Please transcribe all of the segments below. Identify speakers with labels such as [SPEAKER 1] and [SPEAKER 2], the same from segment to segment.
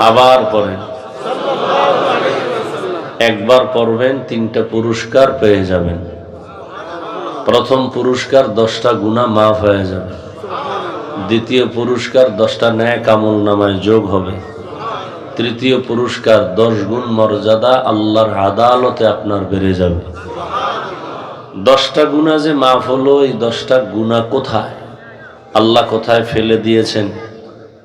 [SPEAKER 1] আবার পড়েন। একবার পড়বেন, তিনটা পুরস্কার পেয়ে যাবেন। প্রথম পুরস্কার দশটা গুণা মাফ হয়ে যাবে। দ্বিতীয় পুরস্কার দশটা ন্যায় কামল নামায় যোগ হবে। তৃতীয় পুরস্কার দশ গুণ মর্যাদা আল্লাহর আদালতে আপনার বেড়ে যাবে। দশটা গুণা যে মাফ হলো, এই দশটা গুণা কোথায়? আল্লাহ কোথায় ফেলে দিয়েছেন?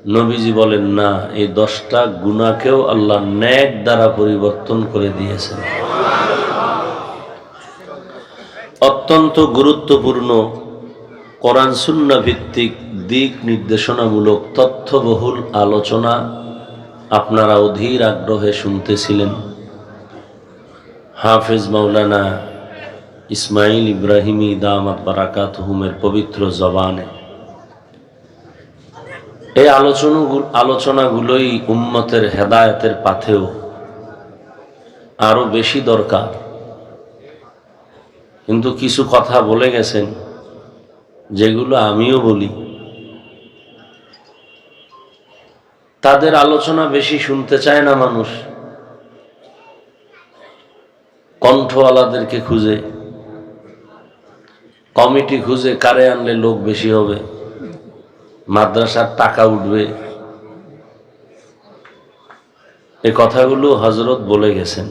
[SPEAKER 1] নবীজি বলেন, না, এই দশটা গুণাকেও আল্লাহ ন্যাক দ্বারা পরিবর্তন করে দিয়েছেন। অত্যন্ত গুরুত্বপূর্ণ কোরআন ভিত্তিক দিক নির্দেশনামূলক তথ্যবহুল আলোচনা আপনারা অধীর আগ্রহে শুনতেছিলেন। হাফেজ মাওলানা ইসমাইল ইব্রাহিমি দামাত বারাকাত হুমের পবিত্র জবানে। এই আলোচনাগুলো আলোচনাগুলোই উম্মতের হেদায়তের পাথেও আরও বেশি দরকার। কিন্তু কিছু কথা বলে গেছেন, যেগুলো আমিও বলি। তাদের আলোচনা বেশি শুনতে চায় না মানুষ। কণ্ঠওয়ালাদেরকে খুঁজে, কমিটি খুঁজে কারে আনলে লোক বেশি হবে। মাদ্রাসার টাকা উঠবে। এই কথাগুলো হজরত বলে গেছেন।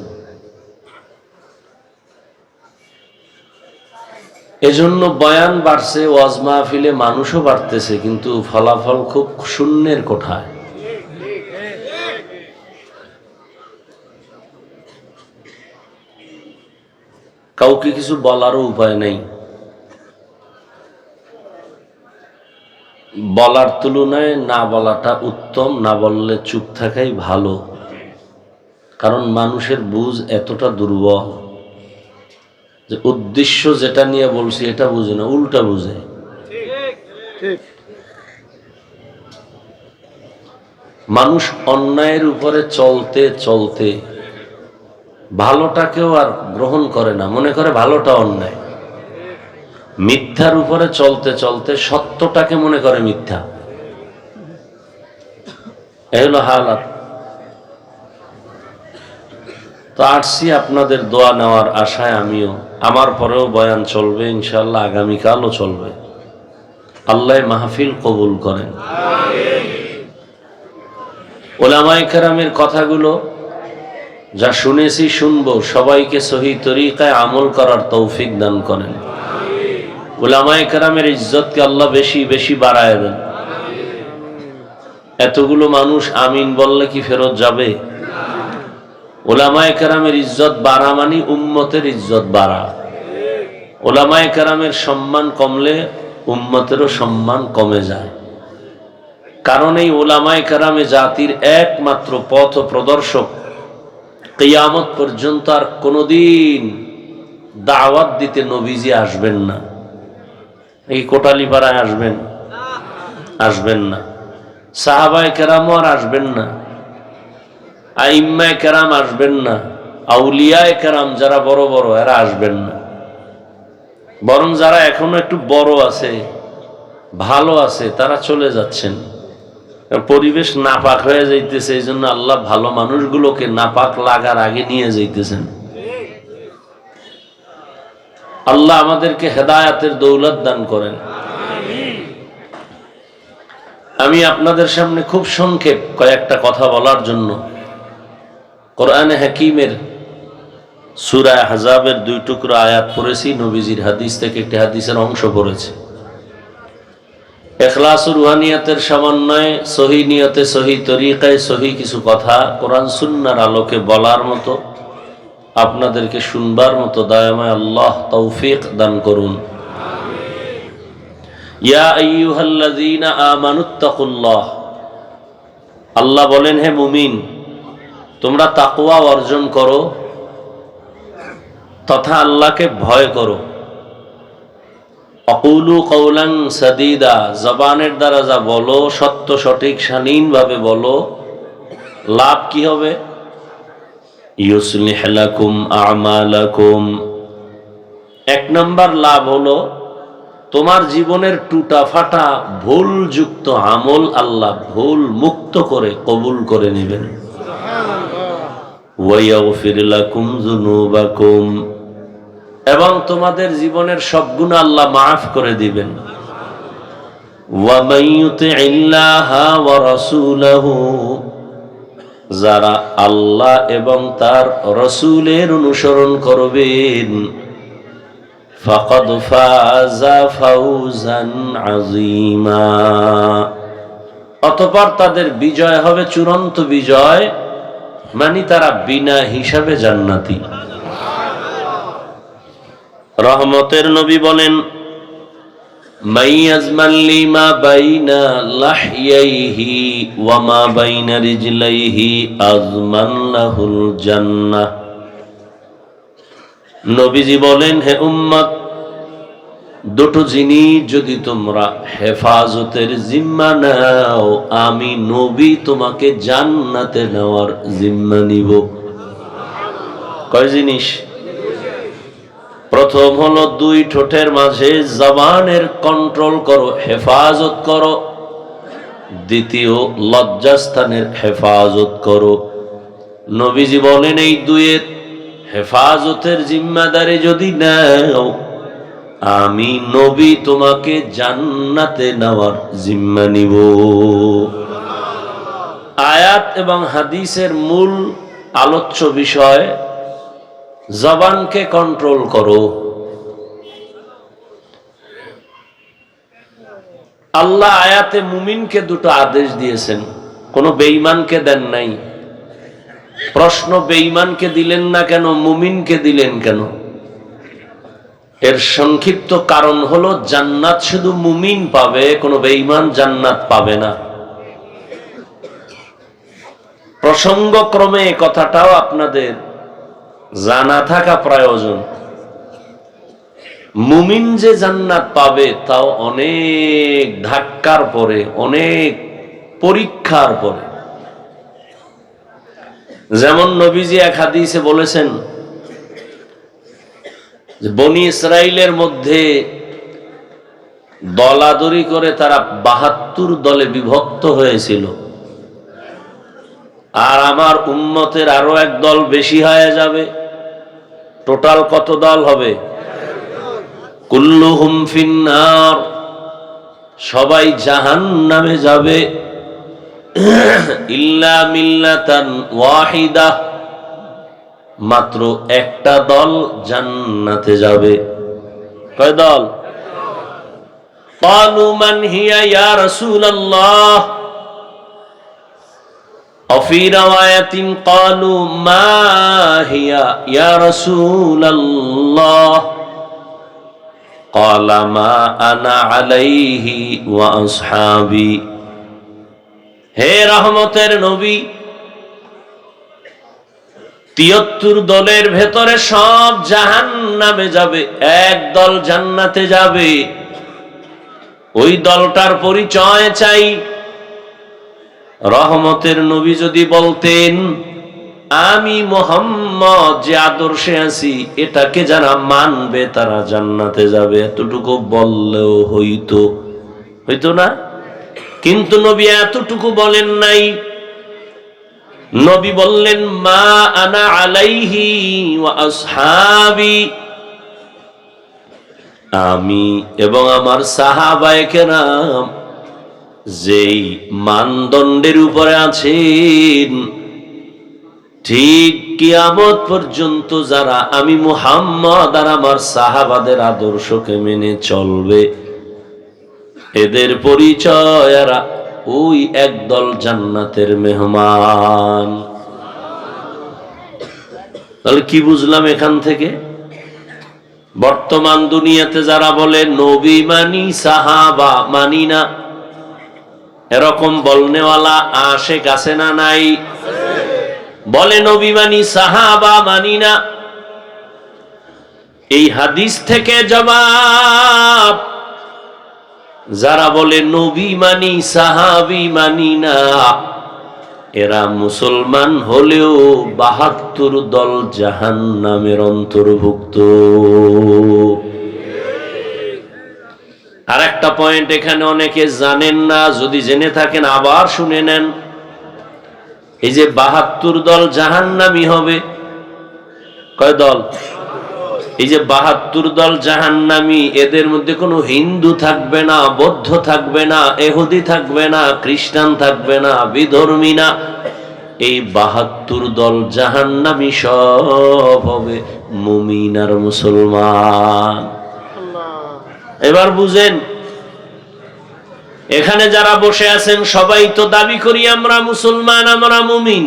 [SPEAKER 1] এজন্য বয়ান বাড়ছে, ওয়াজ মাহফিলে মানুষও বাড়তেছে, কিন্তু ফলাফল খুব শূন্যের কোঠায়। কাউকে কিছু বলারও উপায় নেই। বলার তুলনায় না বলাটা উত্তম, না বললে চুপ থাকাই ভালো। কারণ মানুষের বুঝ এতটা দুর্বল যে উদ্দেশ্য যেটা নিয়ে বলছি এটা বুঝে না, উল্টা বুঝে। মানুষ অন্যায়ের উপরে চলতে চলতে ভালোটাকেও আর গ্রহণ করে না, মনে করে ভালোটা অন্যায়। মিথ্যার উপরে চলতে চলতে সত্যটাকে মনে করে মিথ্যা। এই হলো হালাত। তো আসছি আপনাদের দোয়া নেওয়ার আশায় আমিও। আমার পরেও বয়ান চলবে ইনশাল্লাহ আগামীকালও চলবে। আল্লাহ মাহফিল কবুল করেন। ওলামাই কেরামের কথাগুলো যা শুনেছি, শুনব, সবাইকে সহি তরিকায় আমল করার তৌফিক দান করেন। ওলামাই কেরামের ইজ্জতকে আল্লাহ বেশি বেশি বাড়ায় দেন। এতগুলো মানুষ আমিন বললে কি ফেরত যাবে? ওলামায় কেরামের ইজ্জত বাড়া মানি উম্মতের ইজ্জত বাড়া। ওলামায় কেরামের সম্মান কমলে উম্মতেরও সম্মান কমে যায়। কারণ এই ওলামায় কেরামে জাতির একমাত্র পথ প্রদর্শক কেয়ামত পর্যন্ত আর কোনোদিন দাওয়াত দিতে নবীজি আসবেন না। এই কোটালিপাড়ায় আসবেন। আসবেন না। সাহাবায় কেরামও আর আসবেন না। আইম্মায় কেরাম আসবেন না। আউলিয়ায় কেরাম যারা বড় বড়, এরা আসবেন না। বরং যারা এখনও একটু বড় আছে, ভালো আছে, তারা চলে যাচ্ছেন। পরিবেশ নাপাক হয়ে যাইতেছে এই জন্য আল্লাহ ভালো মানুষগুলোকে নাপাক লাগার আগে নিয়ে যাইতেছেন। আল্লাহ আমাদেরকে হেদায়াতের দৌলত দান করেন। আমি আপনাদের সামনে খুব সংক্ষেপ কয়েকটা কথা বলার জন্য। কোরআনে হাকিমের সুরায় হাজাবের দুই টুকরো আয়াত পড়েছি, নবীজির হাদিস থেকে একটি হাদিসের অংশ পড়েছে। এখলাস রুহানিয়াতের সমন্বয়ে সহি নিয়তে সহি তরিকায় সহি কিছু কথা কোরআন সুন্নার আলোকে বলার মতো আপনাদেরকে শুনবার মতো দয়াময় আল্লাহ তৌফিক দান করুন। আল্লাহ বলেন, হে মুমিন, তোমরা তাকওয়া অর্জন করো, তথা আল্লাহকে ভয় করো। অকুলু কৌলাং সাদিদা, জবানের দ্বারা যা বলো, সত্য সঠিক শালীন ভাবে বলো, লাভ কি হবে? ইউসলিহ লাকুম আমালাকুম। এক নম্বর লাভ হলো, তোমার জীবনের টুটাফাটা ভুলযুক্ত আমল আল্লাহ ভুল মুক্ত করে কবুল করে নেবেন। এবং তোমাদের জীবনের সব গুণ আল্লাহ মাফ করে দিবেন। ওয়া যারা আল্লাহ এবং তার রসুলের অনুসরণ করবেন, ফকদ আজিমা অতপর তাদের বিজয় হবে চূড়ান্ত বিজয় মানে তারা বিনা হিসাবে জান্নাতি। রহমতের নবী বলেন বাইনা নবীজি বলেন, হে উম্মত, দুটো জিনিস যদি তোমরা হেফাজতের জিম্মা নাও, আমি নবী তোমাকে জান্নাতে নেওয়ার জিম্মা নিব। কয় জিনিস? প্রথম হলো দুই ঠোঁটের মাঝে জবানের কন্ট্রোল করো, হেফাজত করো। দ্বিতীয়, লজ্জাস্থানের হেফাজত করো। নবীজি বলেন, এই দুয়ের হেফাজতের জিম্মাদারি যদি নাও, আমি নবী তোমাকে জান্নাতে নেওয়ার জিম্মা নিব। আয়াত এবং হাদিসের মূল আলোচ্য বিষয় জবানকে কন্ট্রোল করো। আল্লাহ আয়াতে মুমিনকে দুটো আদেশ দিয়েছেন। কোন বেঈমানকে দেন নাই। প্রশ্ন বেঈমানকে দিলেন না কেন, মুমিনকে দিলেন কেন? এর সংক্ষিপ্ত কারণ হলো, জান্নাত শুধু মুমিন পাবে, কোনো বেঈমান জান্নাত পাবে না। প্রসঙ্গক্রমে কথাটাও আপনাদের জানা থাকা প্রয়োজন। মুমিন যে জান্নাত পাবে, তাও অনেক ধাক্কার পরে, অনেক পরীক্ষার পরে। যেমন নবীজি এক হাদিসে বলেছেন বনি ইসরায়েলের মধ্যে দলাদরি করে তারা বাহাত্তর দলে বিভক্ত হয়েছিল। আর আমার উম্মতের আরও এক দল বেশি হয়ে যাবে। টোটাল কত দল হবে কুল্লুহুম ফিন্নার সবাই জাহান নামে যাবে ইল্লা মিল্লাতান ওয়াহিদা মাত্র একটা দল জান্নাতে যাবে কয় দল قالوا من هي يا رسول الله وفي رواية قالوا ما هي يا رسول الله قال ما أنا عليه وأصحابي হে রহমতের নবী তিয়াত্তর দলের ভেতরে সব জাহান নামে যাবে এক দল জান্নাতে যাবে ওই দলটার পরিচয় চাই রহমতের নবী যদি বলতেন, আমি মোহাম্মদ যে আদর্শে আছি, এটাকে যারা মানবে তারা জান্নাতে যাবে। এতটুকু বললেও হইতো। হইতো না? কিন্তু নবী এতটুকু বলেন নাই। নবী বললেন, মা আনা আলাইহি আসহাবি। আমি এবং আমার সাহাবায়ে কেরাম যেই মানদণ্ডের উপরে আছেন, ঠিক কিয়ামত পর্যন্ত যারা আমি মুহাম্মদ আর আমার সাহাবাদের আদর্শকে মেনে চলবে, এদের পরিচয় আর ওই একদল জান্নাতের মেহমান। তাহলে কি বুঝলাম এখান থেকে? বর্তমান দুনিয়াতে যারা বলে, নবী মানি সাহাবা, মানি না এরকম বলনেওয়ালা আসে কাছে না নাই? বলে নবী মানি, সাহাবা মানি না। এই হাদিস থেকে জবাব, যারা বলে নবী মানি, সাহাবি মানি না, এরা মুসলমান হলেও বাহাত্তর দল জাহান নামের অন্তর্ভুক্ত। আর একটা পয়েন্ট এখানে অনেকে জানেন না, যদি জেনে থাকেন আবার শুনে নেন। এই যে বাহাত্তর দল জাহান্নামি হবে। কয় দল? এই যে বাহাত্তর দল জাহান্নামি, এদের মধ্যে কোনো হিন্দু থাকবে না, বৌদ্ধ থাকবে না, এহুদি থাকবে না, খ্রিস্টান থাকবে না, বিধর্মী না। এই বাহাত্তর দল জাহান্নামি সব হবে মুমিন আর মুসলমান। এবার বুঝেন, এখানে যারা বসে আছেন, সবাই তো দাবি করি আমরা মুসলমান, আমরা মুমিন।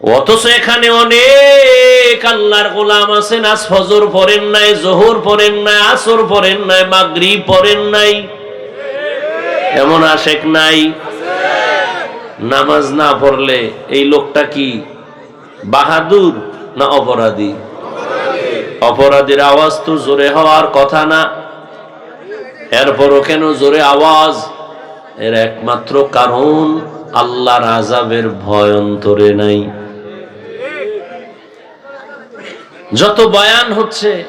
[SPEAKER 1] অথচ এখানে অনেক আল্লাহর গোলাম আছেন আজ ফজর পড়েন নাই, জোহর পড়েন নাই, আসর পড়েন নাই মাগরি পড়েন নাই। এমন আশেক নাই। নামাজ না পড়লে এই লোকটা কি বাহাদুর না অপরাধী? অপরাধীর আওয়াজ তো জোরে হওয়ার কথা না। এরপরও কেন জোরে আওয়াজ? এর একমাত্র কারণ আল্লাহর আজাবের ভয় অন্তরে নাই। যত বয়ান হচ্ছে,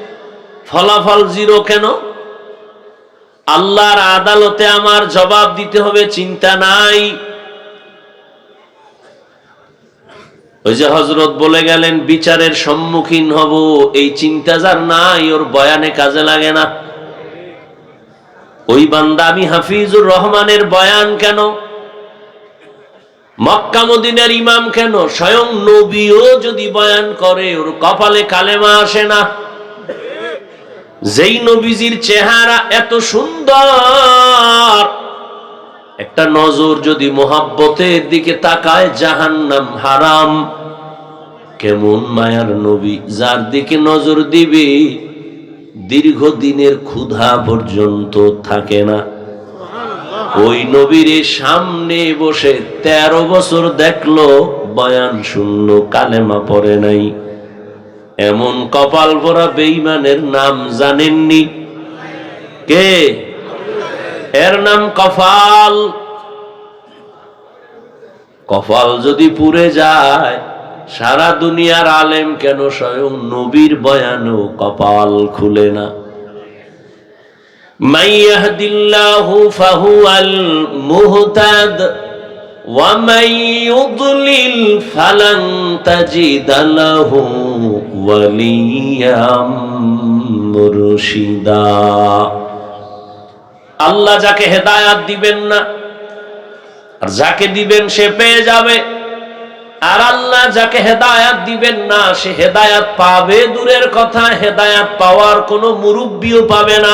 [SPEAKER 1] ফলাফল জিরো কেন? আল্লাহর আদালতে আমার জবাব দিতে হবে, চিন্তা নাই। ওই যে হজরত বলে গেলেন, বিচারের সম্মুখীন হব, এই চিন্তা যার নাই, ওর বয়ানে কাজে লাগে না। ওই বান্দা আমি হাফিজুর রহমানের বয়ান কেন? মক্কা মদিনার ইমাম কেন? স্বয়ং নবীও যদি বয়ান করে, ওর কপালে কালেমা আসে না। যেই নবীজির চেহারা এত সুন্দর একটা নজর যদি মোহাব্বতের দিকে তাকায়, জাহান্নাম হারাম। কেমন মায়ার নবী, যার দিকে নজর দিবে, দীর্ঘদিনের ক্ষুধা পর্যন্ত থাকে না। ওই নবীর সামনে বসে তেরো বছর দেখল, বয়ান শূন্য কালেমা পড়ে নাই। এমন কপাল ভরা বেইমানের নাম জানেননি। কে? এর নাম কফাল কফাল যদি পুড়ে যায় সারা দুনিয়ার আলেম কেন স্বয়ং নবীর বয়ানও কপাল খুলে না من يهد الله فهو المهتد ومن يضلل فلن تجد له وليا مرشدا আল্লাহ যাকে হেদায়াত দিবেন না, আর যাকে দিবেন সে পেয়ে যাবে। আর আল্লাহ যাকে হেদায়াত দিবেন না, সে হেদায়াত পাবে দূরের কথা, হেদায়াত পাওয়ার কোনো মুরব্বীও পাবে না।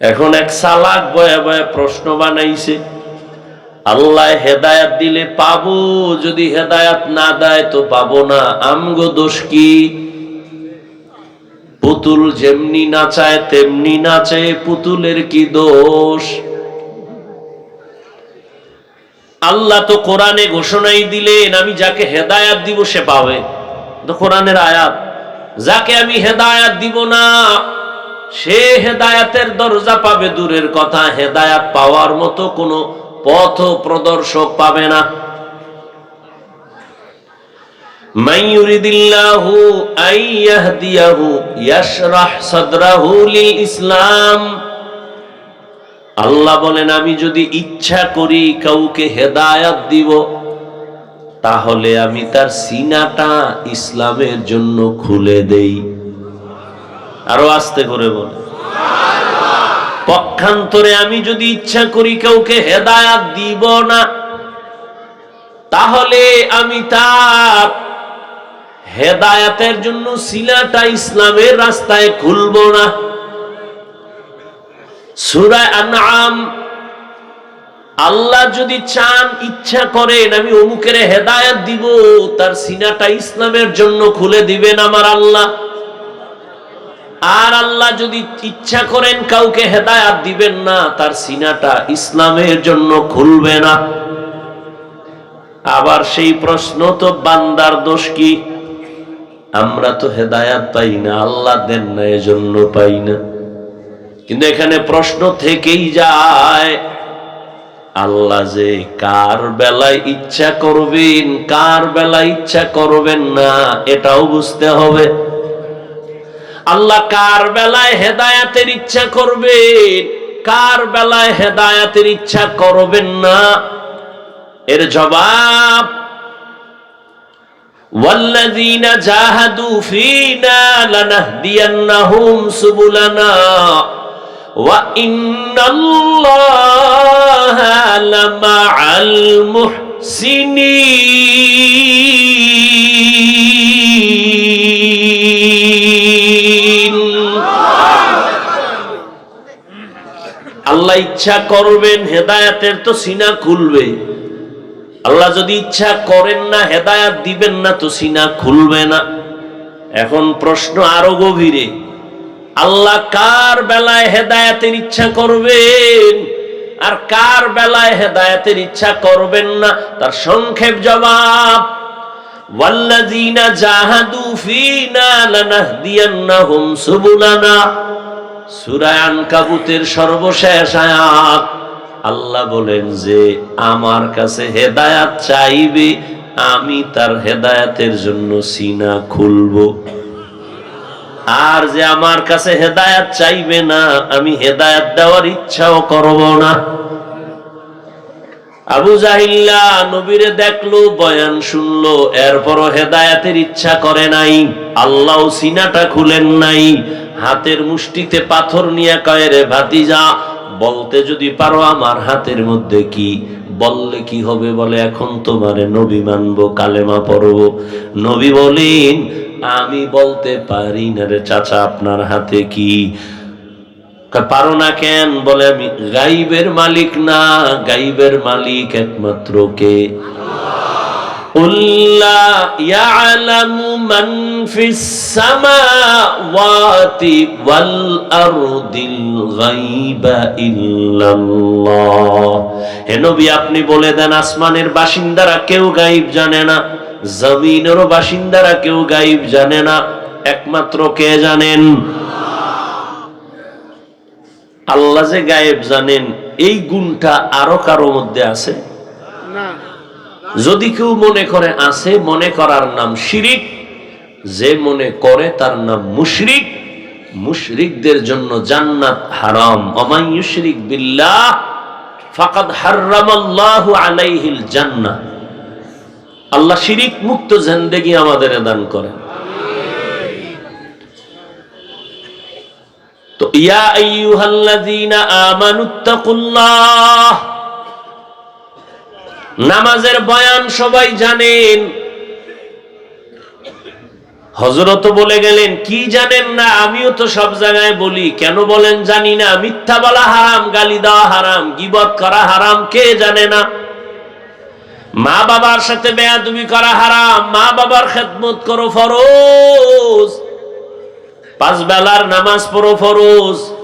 [SPEAKER 1] এখন এক সালাক বয়ে বয়ে প্রশ্ন বানাইছে, আল্লাহ হেদায়াত দিলে পাবো, যদি হেদায়াত না দেয় তো পাবো না, আমগো দোষ কি? পুতুল যেমনি নাচায়, তেমনি নাচে, পুতুলের কি দোষ? আল্লাহ তো কোরআনে ঘোষণাই দিলেন, আমি যাকে হেদায়াত দিব সে পাবে। কোরআনের আয়াত। যাকে আমি হেদায়াত দিব না, সে হেদায়াতের দরজা পাবে দূরের কথা। হেদায়াত পাওয়ার মতো কোনো পথ প্রদর্শক পাবে না। من يريد الله أن يهديه يشرح صدره للإسلام আল্লাহ বলেন আমি যদি ইচ্ছা করি কাউকে হেদায়াত দিব তাহলে আমি তার সিনাটা ইসলামের জন্য খুলে দেই আরো আস্তে করে বলে পক্ষান্তরে আমি যদি ইচ্ছা করি কাউকে হেদায়াত দিব না তাহলে আমি তার হেদায়াতের জন্য সিলাটা ইসলামের রাস্তায় খুলব না। সুরায় আনাম আল্লাহ যদি চান, ইচ্ছা করেন, আমি অমুকের হেদায়াত দিব, তার সিনাটা ইসলামের জন্য খুলে দিবেন আমার আল্লাহ। আর আল্লাহ যদি ইচ্ছা করেন, কাউকে হেদায়াত দিবেন না, তার সিনাটা ইসলামের জন্য খুলবে না। আবার সেই প্রশ্ন, তো বান্দার দোষ কি? আমরা তো হেদায়াত পাই না, আল্লাহ দেন না, এজন্য পাই না। কিন্তু এখানে প্রশ্ন থেকেই যায়, আল্লাহ যে কার বেলায় ইচ্ছা করবেন, কার বেলায় ইচ্ছা করবেন না, এটাও বুঝতে হবে। আল্লাহ কার বেলায় হেদায়াতের ইচ্ছা করবেন, কার বেলায় হেদায়াতের ইচ্ছা করবেন না, এর জবাব والذين جاهدوا فينا لنهدينهم سبلنا وإن الله لمع المحسنين আল্লাহ ইচ্ছা করবেন হেদায়াতের তো সিনা খুলবে আল্লাহ যদি ইচ্ছা করেন না, হেদায়াত দিবেন না, তো সিনা খুলবে না। এখন প্রশ্ন আরও গভীরে। আল্লাহ কার বেলায় হেদায়াতের ইচ্ছা করবেন? আর কার বেলায় হেদায়াতের ইচ্ছা করবেন না? তার সংক্ষেপ জবাব সূরা আনকাবুতের সর্বশেষ আয়াত। আল্লাহ বলেন যে, আমার কাছে হেদায়াত চাইবে, আমি তার হেদায়াতের জন্য সিনা খুলবো। আর যে আমার কাছে হেদায়াত চাইবে না, আমি হেদায়াত দেওয়ার ইচ্ছাও করব না। আবু জাহিল্লা নবীরে দেখল, বয়ান শুনলো, এরপরও হেদায়াতের ইচ্ছা করে নাই। আল্লাহ সিনাটা খুলেন নাই। হাতের মুষ্টিতে পাথর নিয়ে কয়ে, রে ভাতিজা বলতে যদি পারো আমার হাতের মধ্যে কি, বললে কি হবে বলে এখন তোমারে নবী মানবো, কালেমা পড়ব। নবী বলেন, আমি বলতে পারি না রে চাচা, আপনার হাতে কি? পারো না কেন বলে আমি, গাইবের মালিক না, গাইবের মালিক একমাত্র কে? قل لا يعلم من في السماوات والأرض الغيب إلا الله হে নবী আপনি বলে দেন আসমানের বাসিন্দারা কেউ গাইব জানে না জমিনেরও বাসিন্দারা কেউ গাইব জানে না একমাত্র কে জানেন আল্লাহ যে গায়েব জানেন এই গুণটা আরো কারো মধ্যে আছে
[SPEAKER 2] না
[SPEAKER 1] যদি কেউ মনে করে আছে, মনে করার নাম শিরিক। যে মনে করে, তার নাম মুশরিক। মুশরিকদের জন্য জান্নাত হারাম। অমাই ইউশরিক বিল্লাহ, ফাকাদ হাররামাল্লাহু আলাইহিল জান্নাহ। আল্লাহ শিরিক মুক্ত জিন্দেগি আমাদের দান করেন। তো ইয়া আইয়ুহাল্লাযীনা আমানুত্তাকুল্লাহ নামাজের বয়ান সবাই জানেন। হজরত বলে গেলেন, কি জানেন না? আমিও তো সব জায়গায় বলি। কেন বলেন জানি না? মিথ্যা বলা হারাম, গালি দেওয়া হারাম, গিবত করা হারাম, কে জানে না? মা বাবার সাথে বেয়াদবি করা হারাম, মা বাবার খেদমত করো ফরজ। পাঁচ বেলার নামাজ পড়ো ফরজ।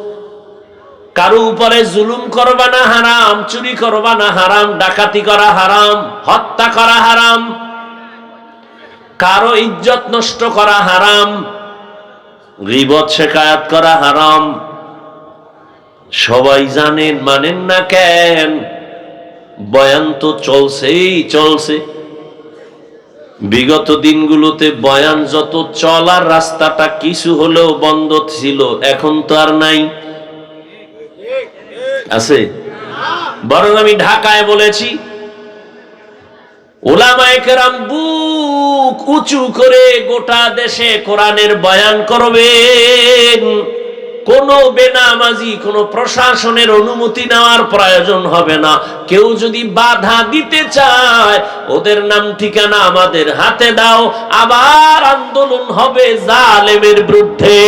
[SPEAKER 1] কারও উপরে জুলুম করবা না হারাম, চুরি করবা না হারাম, ডাকাতি করা হারাম, হত্যা করা হারাম, কারও ইজ্জত নষ্ট করা হারাম, গিবত শেখায়াত করা হারাম। সবাই জানেন, মানেন না কেন? বয়ান তো চলছেই চলছে। বিগত দিনগুলোতে বয়ান যত চলার রাস্তাটা কিছু হলেও বন্ধ ছিল, এখন তো আর নাই। আছে। বরং আমি ঢাকায় বলেছি, ওলামায়ে কেরাম বুক উঁচু করে গোটা দেশে কোরআনের বয়ান করবেন। কোন বেনামাজি, কোন প্রশাসনের অনুমতি নেওয়ার প্রয়োজন হবে না। কেউ যদি বাধা দিতে চায়, ওদের নাম ঠিকানা আমাদের হাতে দাও। আবার আন্দোলন হবে জালেমের বিরুদ্ধে।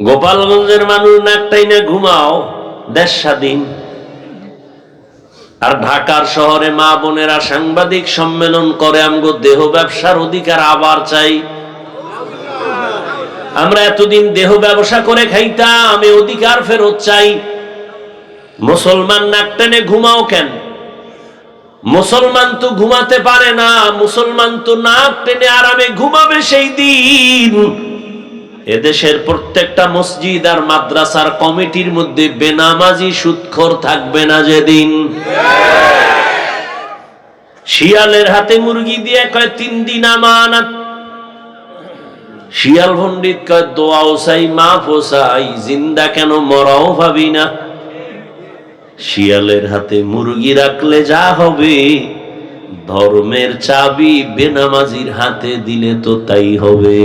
[SPEAKER 1] গোপালগঞ্জের মানুষ নাকটাই না ঘুমাও, দেশ স্বাধীন। আর ঢাকার শহরে মা বোনেরা সাংবাদিক সম্মেলন করে, আমগো দেহ ব্যবসার অধিকার আবার চাই। আমরা এতদিন দেহ ব্যবসা করে খাইতাম আমি অধিকার ফেরত চাই। মুসলমান নাক টেনে ঘুমাও কেন? মুসলমান তো ঘুমাতে পারে না, মুসলমান তো নাক টেনে আরামে ঘুমাবে সেই দিন। এদেশের প্রত্যেকটা মসজিদ আর মাদ্রাসার কমিটির মধ্যে বেনামাজি সুৎখর থাকবে না যেদিন। শিয়ালের হাতে মুরগি দিয়ে কয়, তিন দিন আমানত। শিয়াল পণ্ডিত কয়, দোয়াও চাই মা ফোসাই জিন্দা কেন মরাও ভাবি না। শিয়ালের হাতে মুরগি রাখলে যা হবে, ধর্মের চাবি বেনামাজির হাতে দিলে তো তাই হবে।